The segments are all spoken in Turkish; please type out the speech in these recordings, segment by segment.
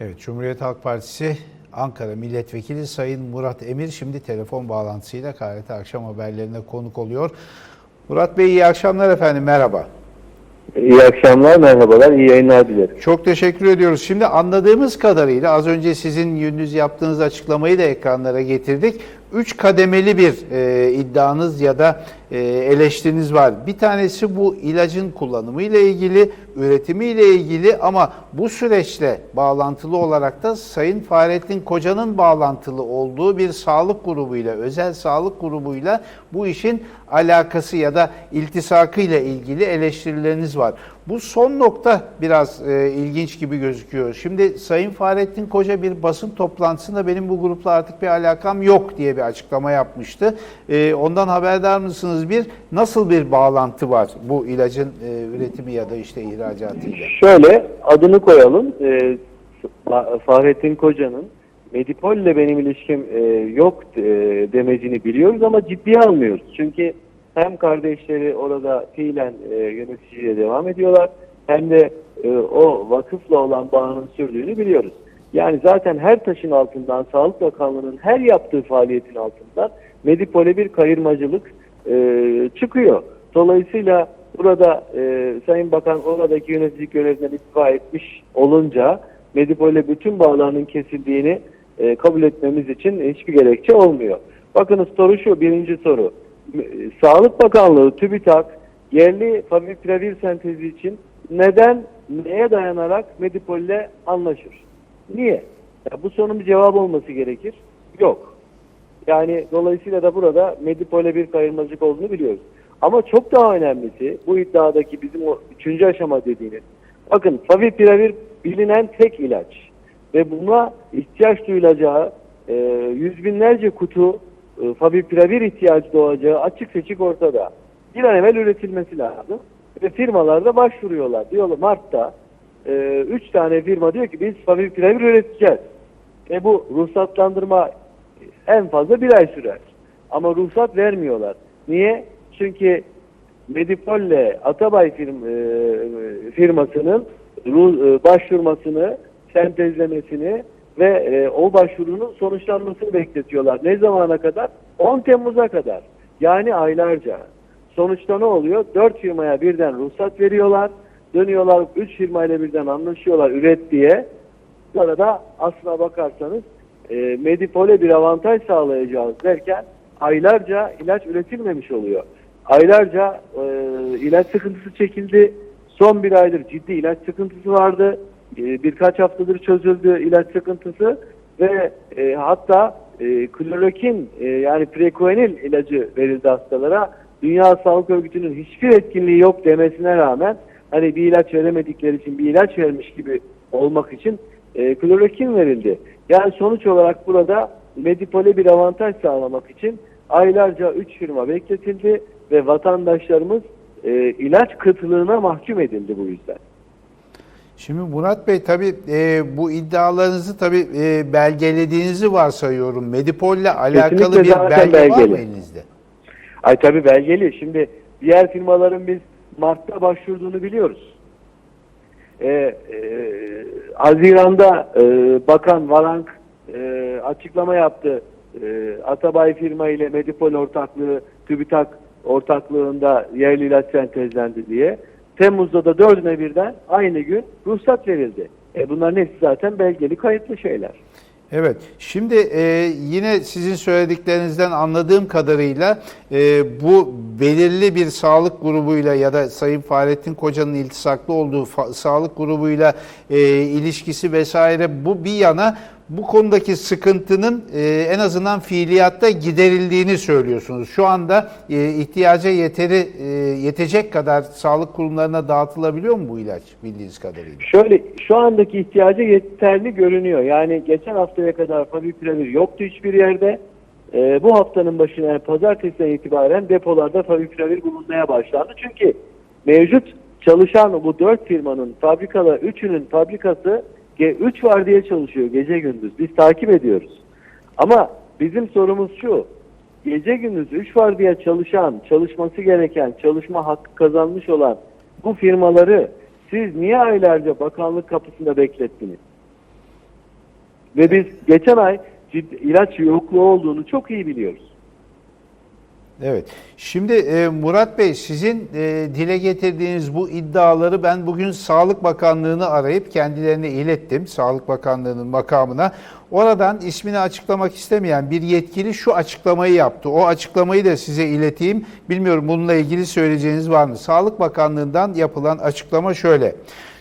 Evet, Cumhuriyet Halk Partisi Ankara Milletvekili Sayın Murat Emir şimdi telefon bağlantısıyla KRT Akşam Haberlerine konuk oluyor. Murat Bey iyi akşamlar efendim, merhaba. İyi akşamlar, merhabalar, iyi yayınlar dilerim. Çok teşekkür ediyoruz. Şimdi anladığımız kadarıyla az önce sizin yüzünüz yaptığınız açıklamayı da ekranlara getirdik. Üç kademeli bir e, iddianız ya da e, eleştiriniz var. Bir tanesi bu ilacın kullanımı ile ilgili, üretimi ile ilgili ama bu süreçle bağlantılı olarak da Sayın Fahrettin Koca'nın bağlantılı olduğu bir sağlık grubuyla, özel sağlık grubuyla bu işin alakası ya da iltisakı ile ilgili eleştirileriniz var. Bu son nokta biraz e, ilginç gibi gözüküyor. Şimdi Sayın Fahrettin Koca bir basın toplantısında benim bu grupla artık bir alakam yok diye bir açıklama yapmıştı. E, ondan haberdar mısınız? Bir, nasıl bir bağlantı var bu ilacın e, üretimi ya da işte ihracatıyla? Şöyle, adını koyalım. Fa- Fahrettin Koca'nın Medipol ile benim ilişkim e, yok e, demecini biliyoruz ama ciddiye almıyoruz. Çünkü hem kardeşleri orada fiilen e, yöneticiliğe devam ediyorlar hem de e, o vakıfla olan bağının sürdüğünü biliyoruz. Yani zaten her taşın altından, Sağlık Bakanlığı'nın her yaptığı faaliyetin altından Medipol'e bir kayırmacılık e, çıkıyor. Dolayısıyla burada e, Sayın Bakan oradaki yöneticilik görevinden istifa etmiş olunca Medipol'e bütün bağlarının kesildiğini e, kabul etmemiz için hiçbir gerekçe olmuyor. Bakınız soru şu, birinci soru. Sağlık Bakanlığı TÜBİTAK yerli favipiravir sentezi için neden, neye dayanarak Medipol'le anlaşır? Niye? Ya bu sorunun bir cevabı olması gerekir. Yok. Yani dolayısıyla da burada Medipol'e bir kayırmacılık olduğunu biliyoruz. Ama çok daha önemlisi bu iddiadaki bizim o üçüncü aşama dediğiniz. Bakın favipiravir bilinen tek ilaç. Ve buna ihtiyaç duyulacağı e, yüz binlerce kutu e, favipiravir ihtiyacı doğacağı açık seçik ortada. Bir an evvel üretilmesi lazım. Ve firmalar da başvuruyorlar. Diyorlar Mart'ta e, üç tane firma diyor ki biz favipiravir üreteceğiz. E bu ruhsatlandırma en fazla bir ay sürer. Ama ruhsat vermiyorlar. Niye? Çünkü Medipol'le Atabay firm, e, firmasının e, başvurmasını, sentezlemesini ve e, o başvurunun sonuçlanmasını bekletiyorlar. Ne zamana kadar? 10 Temmuz'a kadar. Yani aylarca. Sonuçta ne oluyor? 4 firmaya birden ruhsat veriyorlar. Dönüyorlar 3 firmayla birden anlaşıyorlar üret diye. Sonra da aslına bakarsanız e, Medipol'e bir avantaj sağlayacağız derken aylarca ilaç üretilmemiş oluyor. Aylarca e, ilaç sıkıntısı çekildi. Son bir aydır ciddi ilaç sıkıntısı vardı. E, birkaç haftadır çözüldü ilaç sıkıntısı ve e, hatta e, klorokin e, yani prekoenil ilacı verildi hastalara. Dünya Sağlık Örgütü'nün hiçbir etkinliği yok demesine rağmen hani bir ilaç veremedikleri için bir ilaç vermiş gibi olmak için e, klorokin verildi. Yani sonuç olarak burada Medipol'e bir avantaj sağlamak için aylarca 3 firma bekletildi ve vatandaşlarımız e, ilaç kıtlığına mahkum edildi bu yüzden. Şimdi Murat Bey tabii e, bu iddialarınızı tabii e, belgelediğinizi varsayıyorum. Medipol'le alakalı Kesinlikle bir belge var mı belgeli. elinizde? Ay tabii belgeli. Şimdi diğer firmaların biz Mart'ta başvurduğunu biliyoruz. Ee, e, Haziran'da e, Bakan Varank e, açıklama yaptı. E, Atabay firma ile Medipol ortaklığı, TÜBİTAK ortaklığında yerli ilaç sentezlendi diye. Temmuz'da da dördüne birden aynı gün ruhsat verildi. E bunların hepsi zaten belgeli kayıtlı şeyler. Evet. Şimdi e, yine sizin söylediklerinizden anladığım kadarıyla e, bu belirli bir sağlık grubuyla ya da Sayın Fahrettin Koca'nın iltisaklı olduğu sağlık grubuyla e, ilişkisi vesaire bu bir yana bu konudaki sıkıntının e, en azından fiiliyatta giderildiğini söylüyorsunuz. Şu anda e, ihtiyaca yeteri e, yetecek kadar sağlık kurumlarına dağıtılabiliyor mu bu ilaç bildiğiniz kadarıyla? Şöyle şu andaki ihtiyaca yeterli görünüyor. Yani geçen haftaya kadar favipiravir yoktu hiçbir yerde. Ee, bu haftanın başına yani pazartesiden itibaren depolarda favipiravir bulunmaya başlandı. Çünkü mevcut çalışan bu dört firmanın fabrikalar, üçünün fabrikası 3 var diye çalışıyor gece gündüz. Biz takip ediyoruz. Ama bizim sorumuz şu. Gece gündüz 3 var diye çalışan, çalışması gereken, çalışma hakkı kazanmış olan bu firmaları Siz niye aylarca bakanlık kapısında beklettiniz? Ve biz geçen ay ciddi, ilaç yokluğu olduğunu çok iyi biliyoruz. Evet. Şimdi e, Murat Bey sizin e, dile getirdiğiniz bu iddiaları ben bugün Sağlık Bakanlığı'nı arayıp kendilerine ilettim. Sağlık Bakanlığı'nın makamına. Oradan ismini açıklamak istemeyen bir yetkili şu açıklamayı yaptı. O açıklamayı da size ileteyim. Bilmiyorum bununla ilgili söyleyeceğiniz var mı? Sağlık Bakanlığı'ndan yapılan açıklama şöyle.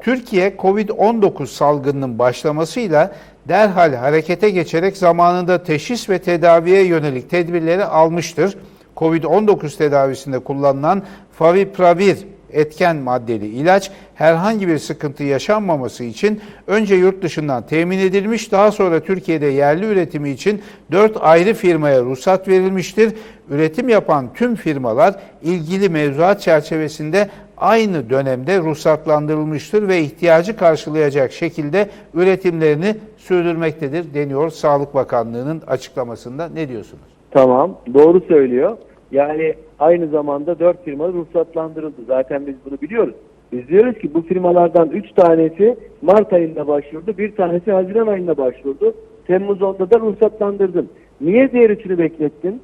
Türkiye Covid-19 salgınının başlamasıyla derhal harekete geçerek zamanında teşhis ve tedaviye yönelik tedbirleri almıştır. Covid-19 tedavisinde kullanılan favipravir etken maddeli ilaç herhangi bir sıkıntı yaşanmaması için önce yurt dışından temin edilmiş, daha sonra Türkiye'de yerli üretimi için 4 ayrı firmaya ruhsat verilmiştir. Üretim yapan tüm firmalar ilgili mevzuat çerçevesinde aynı dönemde ruhsatlandırılmıştır ve ihtiyacı karşılayacak şekilde üretimlerini sürdürmektedir deniyor Sağlık Bakanlığı'nın açıklamasında. Ne diyorsunuz? Tamam, doğru söylüyor. Yani aynı zamanda dört firma ruhsatlandırıldı. Zaten biz bunu biliyoruz. Biz diyoruz ki bu firmalardan üç tanesi Mart ayında başvurdu, bir tanesi Haziran ayında başvurdu. Temmuz 10'da da ruhsatlandırdın. Niye diğer üçünü beklettin?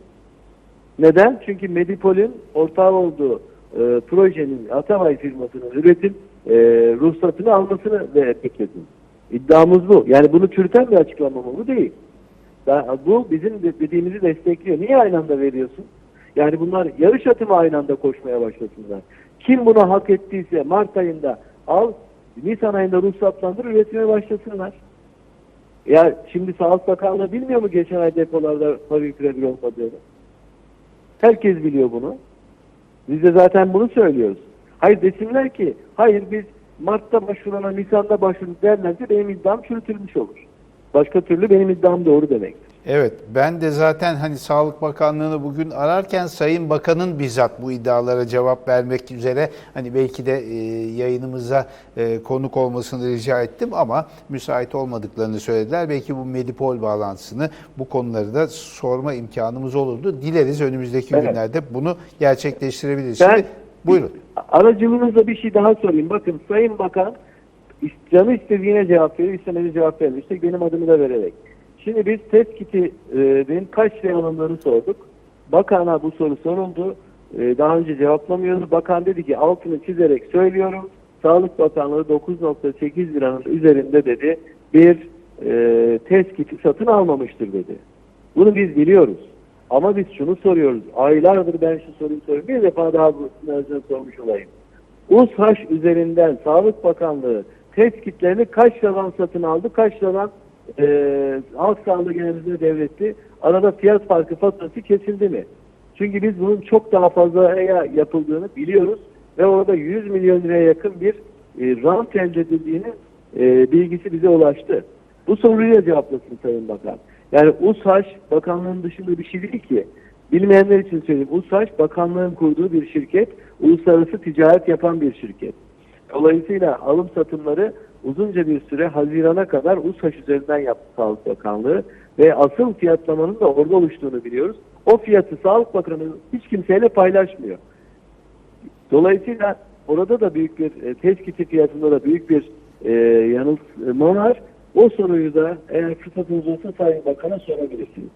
Neden? Çünkü Medipol'ün ortağı olduğu e, projenin Atavay firmasının üretim e, ruhsatını almasını bekledin. İddiamız bu. Yani bunu çürüten bir açıklama mı? Bu değil. Da- Bu bizim de- dediğimizi destekliyor. Niye aynı anda veriyorsun? Yani bunlar yarış atı mı aynı anda koşmaya başlasınlar? Kim buna hak ettiyse Mart ayında al, Nisan ayında ruhsatlandır, üretime başlasınlar. Ya şimdi Sağlık Bakanlığı bilmiyor mu geçen ay depolarda fabrikler olmadığını? Herkes biliyor bunu. Biz de zaten bunu söylüyoruz. Hayır desinler ki, hayır biz Mart'ta başvurana Nisan'da başvurduk derlerse benim iddiam çürütülmüş olur. Başka türlü benim iddiam doğru demektir. Evet, ben de zaten hani Sağlık Bakanlığı'nı bugün ararken Sayın Bakan'ın bizzat bu iddialara cevap vermek üzere hani belki de e, yayınımıza e, konuk olmasını rica ettim ama müsait olmadıklarını söylediler. Belki bu Medipol bağlantısını bu konuları da sorma imkanımız olurdu. Dileriz önümüzdeki Evet. günlerde bunu gerçekleştirebiliriz. Ben- Şimdi, buyurun. Aracılığınızla bir şey daha sorayım. Bakın Sayın Bakan canı istediğine cevap veriyor, istemediğine cevap vermiyor. İşte benim adımı da vererek. Şimdi biz test kitinin kaç liraya alındığını sorduk. Bakan'a bu soru soruldu. E, daha önce cevaplamıyordu. Bakan dedi ki altını çizerek söylüyorum. Sağlık Bakanlığı 9.8 liranın üzerinde dedi bir e, test kiti satın almamıştır dedi. Bunu biz biliyoruz. Ama biz şunu soruyoruz. Aylardır ben şu soruyu soruyorum. Bir defa daha bu sormuş olayım. USHAŞ üzerinden Sağlık Bakanlığı test kitlerini kaç liradan satın aldı, kaç liradan e, Halk Sağlığı Genelimize devretti. Arada fiyat farkı faturası kesildi mi? Çünkü biz bunun çok daha fazla yapıldığını biliyoruz ve orada 100 milyon liraya yakın bir e, rant elde edildiğini e, bilgisi bize ulaştı. Bu soruyu da cevaplasın Sayın Bakan. Yani USHAŞ bakanlığın dışında bir şey değil ki. Bilmeyenler için söyleyeyim. USHAŞ bakanlığın kurduğu bir şirket, uluslararası ticaret yapan bir şirket. Dolayısıyla alım satımları uzunca bir süre Haziran'a kadar USHAŞ üzerinden yaptı Sağlık Bakanlığı ve asıl fiyatlamanın da orada oluştuğunu biliyoruz. O fiyatı Sağlık Bakanı hiç kimseyle paylaşmıyor. Dolayısıyla orada da büyük bir e, teskiti fiyatında da büyük bir e, yanılma var. O soruyu da eğer fırsatınız olursa Sayın Bakan'a sorabilirsiniz.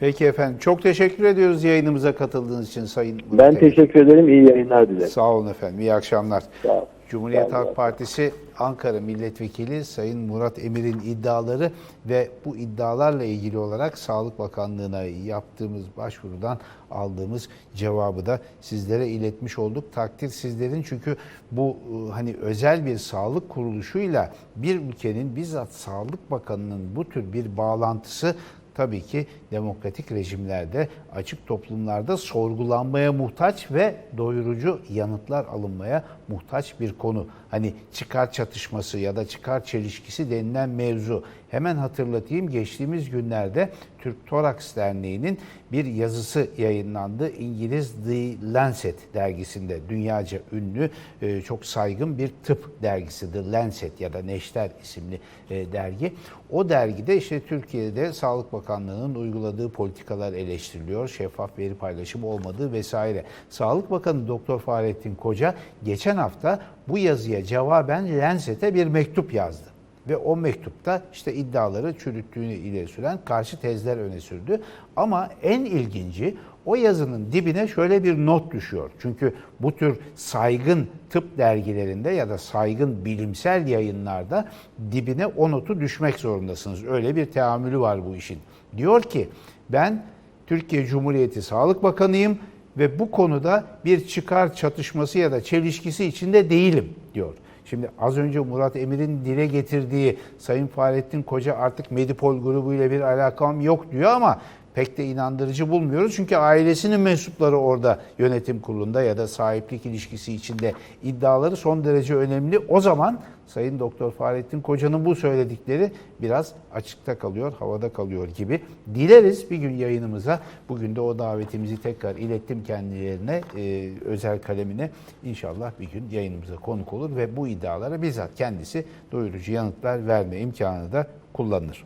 Peki efendim. Çok teşekkür ediyoruz yayınımıza katıldığınız için Sayın Murat Ben Bey. teşekkür ederim. İyi yayınlar dilerim. Sağ olun efendim. İyi akşamlar. Sağ olun. Cumhuriyet. Halk Partisi Ankara Milletvekili Sayın Murat Emir'in iddiaları ve bu iddialarla ilgili olarak Sağlık Bakanlığı'na yaptığımız başvurudan aldığımız cevabı da sizlere iletmiş olduk. Takdir sizlerin çünkü bu e, hani özel bir sağlık kuruluşuyla bir ülkenin bizzat Sağlık Bakanı'nın bu tür bir bağlantısı tabii ki demokratik rejimlerde, açık toplumlarda sorgulanmaya muhtaç ve doyurucu yanıtlar alınmaya muhtaç bir konu. Hani çıkar çatışması ya da çıkar çelişkisi denilen mevzu. Hemen hatırlatayım geçtiğimiz günlerde Türk Toraks Derneği'nin bir yazısı yayınlandı. İngiliz The Lancet dergisinde dünyaca ünlü e, çok saygın bir tıp dergisi The Lancet ya da Neşter isimli e, dergi. O dergide işte Türkiye'de Sağlık Bakanlığı'nın uyguladığı politikalar eleştiriliyor. Şeffaf veri paylaşımı olmadığı vesaire. Sağlık Bakanı Doktor Fahrettin Koca geçen hafta bu yazıya cevaben Lancet'e bir mektup yazdı. Ve o mektupta işte iddiaları çürüttüğünü ileri süren karşı tezler öne sürdü. Ama en ilginci o yazının dibine şöyle bir not düşüyor. Çünkü bu tür saygın tıp dergilerinde ya da saygın bilimsel yayınlarda dibine o notu düşmek zorundasınız. Öyle bir teamülü var bu işin. Diyor ki ben Türkiye Cumhuriyeti Sağlık Bakanıyım ve bu konuda bir çıkar çatışması ya da çelişkisi içinde değilim diyor. Şimdi az önce Murat Emir'in dile getirdiği Sayın Fahrettin Koca artık Medipol grubuyla bir alakam yok diyor ama pek de inandırıcı bulmuyoruz. Çünkü ailesinin mensupları orada yönetim kurulunda ya da sahiplik ilişkisi içinde iddiaları son derece önemli. O zaman Sayın Doktor Fahrettin Koca'nın bu söyledikleri biraz açıkta kalıyor, havada kalıyor gibi. Dileriz bir gün yayınımıza, bugün de o davetimizi tekrar ilettim kendilerine, e, özel kalemine. İnşallah bir gün yayınımıza konuk olur ve bu iddialara bizzat kendisi doyurucu yanıtlar verme imkanı da kullanır.